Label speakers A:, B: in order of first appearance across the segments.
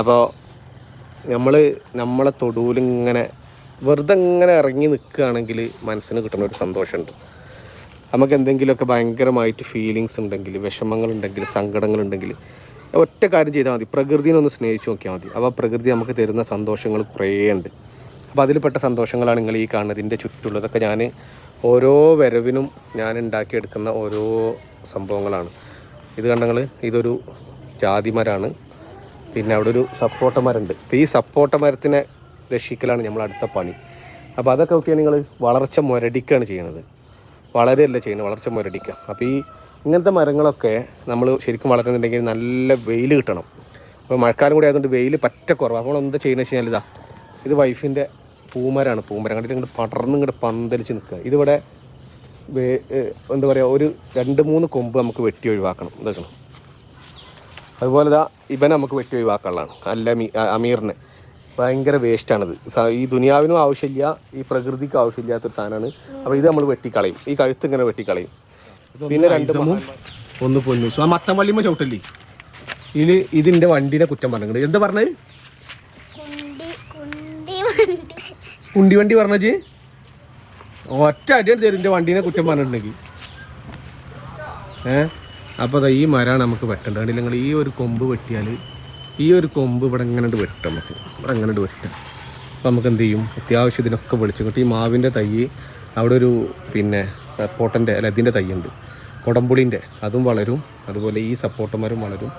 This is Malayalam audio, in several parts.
A: അപ്പോൾ നമ്മൾ നമ്മളെ തൊടുവിലിങ്ങനെ വെറുതെ ഇങ്ങനെ ഇറങ്ങി നിൽക്കുകയാണെങ്കിൽ മനസ്സിന് കിട്ടുന്ന ഒരു സന്തോഷമുണ്ട്. നമുക്ക് എന്തെങ്കിലുമൊക്കെ ഭയങ്കരമായിട്ട് ഫീലിങ്സ് ഉണ്ടെങ്കിൽ വിഷമങ്ങളുണ്ടെങ്കിൽ സങ്കടങ്ങളുണ്ടെങ്കിൽ ഒറ്റ കാര്യം ചെയ്താൽ മതി. പ്രകൃതിനെ ഒന്ന് സ്നേഹിച്ച് നോക്കിയാൽ മതി. അപ്പോൾ പ്രകൃതി നമുക്ക് തരുന്ന സന്തോഷങ്ങൾ കുറേ ഉണ്ട്. അപ്പോൾ അതിൽപ്പെട്ട സന്തോഷങ്ങളാണ് നിങ്ങൾ ഈ കാണുന്നത് ഇതിന്റെ ചുറ്റുള്ളതൊക്കെ ഞാൻ ഓരോ വരവിനും ഞാൻ ഉണ്ടാക്കിയെടുക്കുന്ന ഓരോ സംഭവങ്ങളാണ്. ഇത് കണ്ടങ്ങൾ ഇതൊരു ജാതിമരമാണ് പിന്നെ അവിടെ ഒരു സപ്പോട്ട മരമുണ്ട്. അപ്പോൾ ഈ സപ്പോട്ട മരത്തിനെ രക്ഷിക്കലാണ് നമ്മൾ അടുത്ത പണി. അപ്പോൾ അതൊക്കെ നോക്കിയാൽ നിങ്ങൾ വളർച്ച മുരടിക്കുകയാണ് ചെയ്യുന്നത്. വളരെയല്ല ചെയ്യുന്നത് വളർച്ച മുരടിക്കുക. അപ്പോൾ ഈ ഇങ്ങനത്തെ മരങ്ങളൊക്കെ നമ്മൾ ശരിക്കും വളർത്തുന്നുണ്ടെങ്കിൽ നല്ല വെയിൽ കിട്ടണം. അപ്പോൾ മഴക്കാലം കൂടി ആയതുകൊണ്ട് വെയിൽ പറ്റ കുറവ് അപ്പോൾ എന്താ ചെയ്യുന്നത് വെച്ച് കഴിഞ്ഞാൽ ഇതാ ഇത് വൈഫിന്റെ പൂമരാണ് പൂമരം. കണ്ടിട്ട് ഇങ്ങോട്ട് പടർന്ന് ഇങ്ങോട്ട് പന്തലിച്ച് നിൽക്കുക. ഇതിവിടെ എന്താ പറയുക ഒരു രണ്ട് മൂന്ന് കൊമ്പ് നമുക്ക് വെട്ടി ഒഴിവാക്കണം. ഇതൊക്കെ അതുപോലെ ഇതാ ഇവനെ നമുക്ക് വെട്ടി ഒഴിവാക്കാനുള്ളതാണ്. അല്ല അമീറിനെ. ഭയങ്കര വേസ്റ്റാണിത്. ഈ ദുനിയാവിനും ആവശ്യമില്ല ഈ പ്രകൃതിക്കും ആവശ്യമില്ലാത്തൊരു സാധനമാണ്. അപ്പോൾ ഇത് നമ്മൾ വെട്ടിക്കളയും. ഈ കഴുത്ത് ഇങ്ങനെ വെട്ടിക്കളയും. പിന്നെ രണ്ട് ഒന്ന് പൊന്നു. ആ മത്തമ്പള്ളിമ്മ ചവിട്ടല്ലേ? ഇനി ഇതിന്റെ വണ്ടിനെ കുറ്റം പറഞ്ഞത് എന്താ പറഞ്ഞത്?
B: കുണ്ടി കുണ്ടി വണ്ടി.
A: കുണ്ടി വണ്ടി പറഞ്ഞത് ഒറ്റ അടിയാണ് തരും എന്റെ വണ്ടീനെ കുറ്റം പറഞ്ഞിട്ടുണ്ടെങ്കിൽ. ഏ? അപ്പോൾ ദാ ഈ മരമാണ് നമുക്ക് വെട്ടേണ്ടത്. കണ്ടില്ല നിങ്ങൾ ഈ ഒരു കൊമ്പ് വെട്ടിയാൽ ഈ ഒരു കൊമ്പ് ഇവിടെ എങ്ങനെ വെട്ടാം നമുക്ക്? ഇവിടെ എങ്ങനെ വെട്ടാം അപ്പോൾ നമുക്ക് എന്ത് ചെയ്യും? അത്യാവശ്യം ഇതിനൊക്കെ വിളിച്ചു കിട്ടും. ഈ മാവിന്റെ തൈ അവിടെ ഒരു പിന്നെ സപ്പോട്ടന്റെ അല്ല ഇതിന്റെ ഉണ്ട് കൊടംപുളിന്റെ അതും വളരും. അതുപോലെ ഈ സപ്പോട്ടമരം വളരും.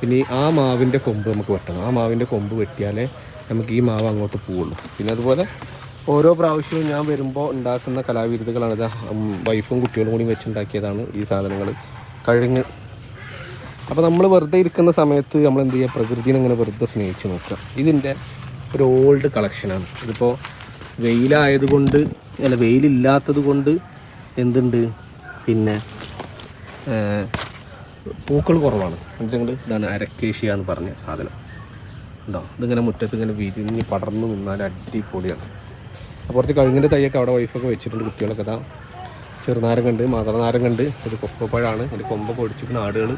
A: പിന്നെ ആ മാവിന്റെ കൊമ്പ് നമുക്ക് വെട്ടണം. ആ മാവിന്റെ കൊമ്പ് വെട്ടിയാലേ നമുക്ക് ഈ മാവ് അങ്ങോട്ട് പോവുള്ളൂ. പിന്നെ അതുപോലെ ഓരോ പ്രാവശ്യവും ഞാൻ വരുമ്പോൾ ഉണ്ടാക്കുന്ന കലാവിരുദ്ധകളാണ്. വൈഫും കുട്ടികളും കൂടി വെച്ചുണ്ടാക്കിയതാണ് ഈ സാധനങ്ങൾ കഴുങ്ങ് അപ്പോൾ നമ്മൾ വെറുതെ ഇരിക്കുന്ന സമയത്ത് നമ്മൾ എന്ത് ചെയ്യുക പ്രകൃതിനെ ഇങ്ങനെ വെറുതെ സ്നേഹിച്ച് നോക്കുക. ഇതിന്റെ ഒരു ഓൾഡ് കളക്ഷനാണ് ഇതിപ്പോൾ വെയിലായതുകൊണ്ട് അല്ല വെയിലില്ലാത്തത് കൊണ്ട് എന്തുണ്ട്? പിന്നെ പൂക്കൾ കുറവാണ്. എന്നിട്ട് ഇതാണ് അരക്കേഷ്യ എന്ന് പറഞ്ഞ സാധനം. ഉണ്ടോ? ഇതിങ്ങനെ മുറ്റത്ത് ഇങ്ങനെ വിരിഞ്ഞ് പടർന്നു നിന്നാൽ അടിപൊളിയാണ്. അപ്പോൾ കുറച്ച് കഴുങ്ങിന്റെ തൈയൊക്കെ അവിടെ വൈഫൊക്കെ വെച്ചിട്ടുണ്ട് കുട്ടികളൊക്കെ. ഇതാ ചെറുനാരം കണ്ട് മാതളനാരം കണ്ട്. ഇത് കൊപ്പപ്പഴമാണ് ഒരു കൊമ്പൊക്കെ ഒടിച്ചിരിക്കുന്ന ആടുകൾ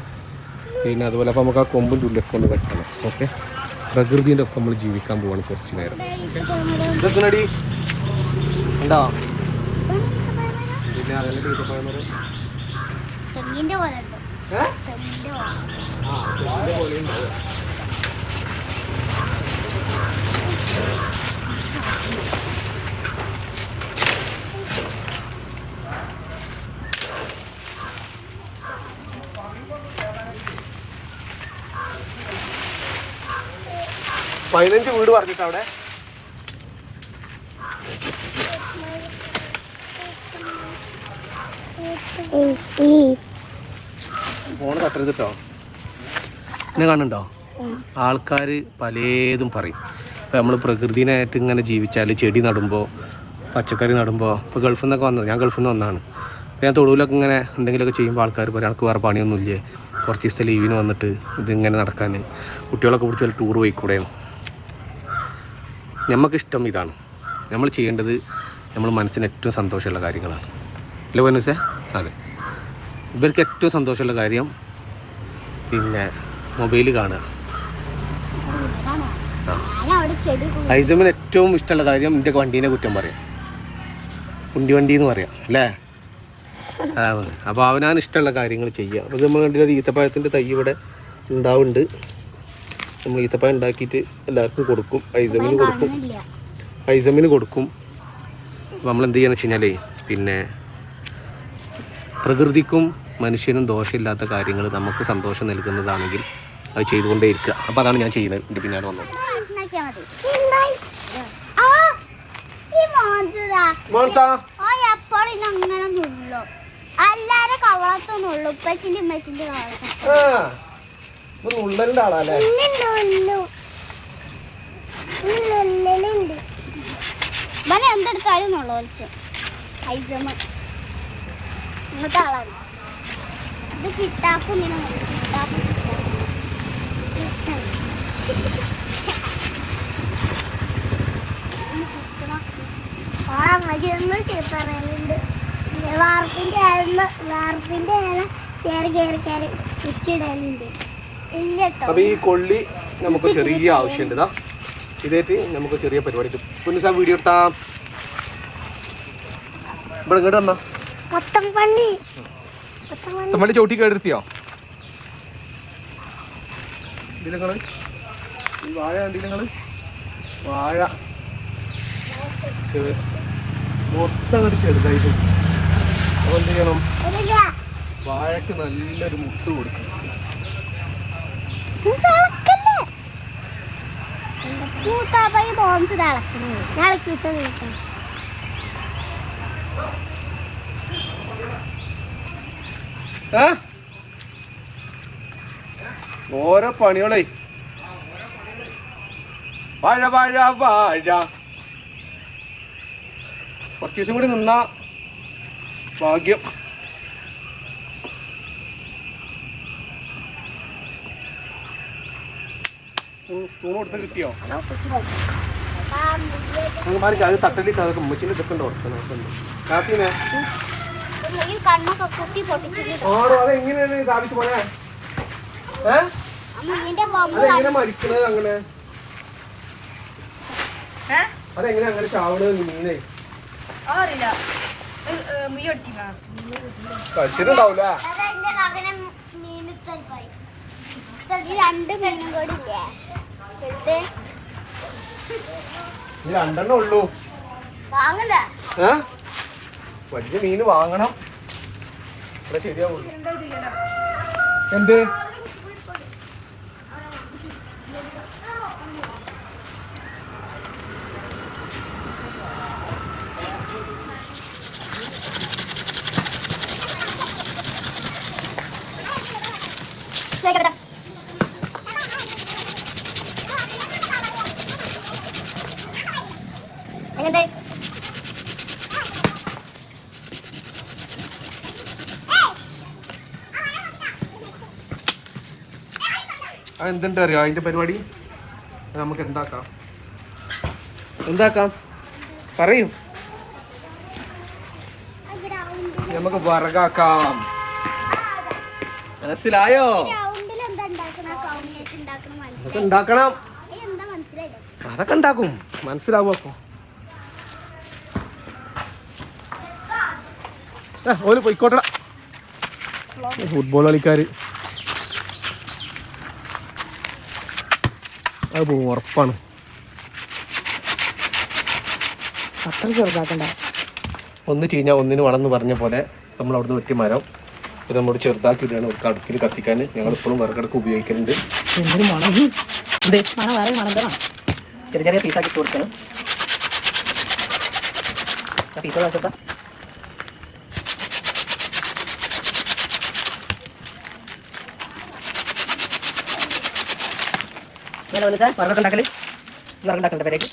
A: പിന്നെ അതുപോലെ അപ്പോൾ നമുക്ക് ആ കൊമ്പും ചുള്ളിയൊക്കെ ഒന്ന് വെട്ടണം. ഓക്കെ? പ്രകൃതിന്റെ ഒപ്പം നമ്മൾ ജീവിക്കാൻ പോവാണ് കുറച്ച് നേരം. ഇതൊക്കെ നടി ഉണ്ടോ. പിന്നെ അതല്ലേ
B: പോലെ. പോലെ
A: പതിനഞ്ച് വീട് പറഞ്ഞിട്ട് അവിടെ. ഫോൺ തട്ടരുത് കേട്ടോ എന്നെ കാണുന്നുണ്ടോ? ആൾക്കാർ പലതും പറയും. ഇപ്പം നമ്മൾ പ്രകൃതിനായിട്ട് ഇങ്ങനെ ജീവിച്ചാൽ ചെടി നടുമ്പോൾ പച്ചക്കറി നടുമ്പോൾ ഇപ്പോൾ ഗൾഫിൽ നിന്നൊക്കെ വന്നത് ഞാൻ ഗൾഫിൽ നിന്ന് വന്നതാണ് ഞാൻ തൊടുവിലൊക്കെ ഇങ്ങനെ എന്തെങ്കിലുമൊക്കെ ചെയ്യുമ്പോൾ ആൾക്കാർ പറയും എനിക്ക് വേറെ പണിയൊന്നുമില്ലേ? കുറച്ച് ദിവസത്തെ ലീവിന് വന്നിട്ട് ഇതിങ്ങനെ നടക്കാൻ കുട്ടികളൊക്കെ പിടിച്ച് ടൂർ പോയിക്കൂടെ നമുക്കിഷ്ടം ഇതാണ്. നമ്മൾ ചെയ്യേണ്ടത് നമ്മൾ മനസ്സിന് ഏറ്റവും സന്തോഷമുള്ള കാര്യങ്ങളാണ്. അല്ലേ പോനുസേ അതെ. ഇവർക്ക് ഏറ്റവും സന്തോഷമുള്ള കാര്യം പിന്നെ മൊബൈൽ കാണുക. ഐസമിന് ഏറ്റവും ഇഷ്ടമുള്ള കാര്യം എന്റെ വണ്ടീനെ കുറ്റം പറയാം. കുണ്ടി വണ്ടി എന്ന് പറയാം. അല്ലേ? അപ്പോൾ അവനാണ് ഇഷ്ടമുള്ള കാര്യങ്ങൾ ചെയ്യുക. അപ്പോൾ നമ്മൾ കണ്ടില്ല ഈത്തപ്പഴത്തിന്റെ തൈ ഇവിടെ ഉണ്ടാവുന്നുണ്ട്. നമ്മൾ ഈത്തപ്പഴം ഉണ്ടാക്കിയിട്ട് എല്ലാവർക്കും കൊടുക്കും. ഐസമിന് കൊടുക്കും. ഐസമിന് കൊടുക്കും. അപ്പോൾ നമ്മൾ എന്ത് ചെയ്യാന്ന് വെച്ച് കഴിഞ്ഞാലേ പിന്നെ പ്രകൃതിക്കും മനുഷ്യനും ദോഷമില്ലാത്ത കാര്യങ്ങൾ നമുക്ക് സന്തോഷം നൽകുന്നതാണെങ്കിൽ അത് ചെയ്തുകൊണ്ടേയിരിക്കുക അപ്പോൾ അതാണ് ഞാൻ ചെയ്യുന്നത്. എന്റെ പിന്നാലെ വന്നത്
B: എല്ലാരും കവളത്തൊന്നുള്ളു ഉമ്മച്ചിന്റെ ഇവനെ എന്തെടുത്താലും നുള്ളു വലിച്ചു ഐജമ ഇങ്ങനത്തെ ആളാണ്. ഇത് കയറി കയറി കയറി ഉച്ചിടലുണ്ട്
A: അപ്പോൾ ഈ കൊള്ളി നമുക്ക് ചെറിയ ആവശ്യമുണ്ട്. ഇതാ ഇതേറ്റ് നമുക്ക് ചെറിയ പരിപാടി പുനസ വീഡിയോ എടുത്താ. ഇവിടെ ഇങ്ങോട്ട് വന്നാ.
B: പള്ളി
A: ചവിട്ടി കേടെടുത്തിയോ ഇതിലങ്ങൾ ഈ വാഴ കണ്ടില്ലങ്ങൾ വാഴ. മൊത്തം ഒരു ചെറുതായിട്ട്. അപ്പോൾ എന്ത് ചെയ്യണം? വാഴക്ക് നല്ലൊരു മുട്ട് കൊടുക്കണം?
B: മൂത്താപ്പായി?
A: ഓരോ പണികളെ. വാഴ വാഴ വാഴ. കുറച്ച് ദിവസം കൂടി നിന്ന ഭാഗ്യം. തൂണ് കൊടുത്ത് കിട്ടിയോ? മാറി അത് തട്ടലിട്ട് അതൊക്കെ ഉമ്മച്ചിന്റെ ഇതൊക്കെ ഉണ്ട് കാസിനെ.
B: പൊട്ടിച്ചിട്ട്
A: ആണോ? അതെങ്ങനെയാണ് സ്ഥാപിച്ചു പോണേ? ഏ?
B: അമ്മീന്റെ ബോംബ്
A: അതെങ്ങനെ മരിക്കണത് അങ്ങനെ? അതെങ്ങനെ അങ്ങനെ ചാവണത് മീനെ? കഴിച്ചിട്ടുണ്ടാവൂല
B: രണ്ട് മീനും കൂടി ഇല്ലേ?
A: രണ്ടെണ്ണം ഉള്ളൂ. ഏ? വലിയ മീന് വാങ്ങണം. ഇവിടെ ശരിയാവുള്ളൂ. എന്ത്
B: എങ്ങനത്തെ
A: അത് എന്തുണ്ട് അറിയോ അതിന്റെ പരിപാടി നമുക്ക് എന്താക്കാം? എന്താക്കാം? പറയൂ. നമുക്ക് വറകാക്കാം. മനസ്സിലായോ? അതൊക്കെ ഉണ്ടാക്കണം. അതൊക്കെ ഉണ്ടാക്കും. മനസ്സിലാവും അപ്പൊ. ഓൽ പോയിക്കോട്ടട. ഫുട്ബോൾ കളിക്കാര്. അത് പോകും ഉറപ്പാണ്.
C: അത്ര ചെറുതാക്കണ്ട.
A: ഒന്ന് ചീഞ്ഞാൽ ഒന്നിന് വളർന്ന് പറഞ്ഞ പോലെ നമ്മൾ അവിടുന്ന് വെട്ടി മരം. ഇത് നമ്മൾ ചെറുതാക്കി ഇടുകയാണ് ഒരു കടുക്കിൽ കത്തിക്കാൻ. ഞങ്ങൾ ഇപ്പോഴും വിറകടക്ക് ഉപയോഗിക്കുന്നുണ്ട്
C: എന്തൊരു മണം. എന്തേ? മണം വേറെ മണം തരാം ചെറിയ ചെറിയ പീസാക്കി കൊടുക്കണം. പീസ് പീസ് ఎలా ఉంది సార్? మరొకటి డాకలి మరొకటి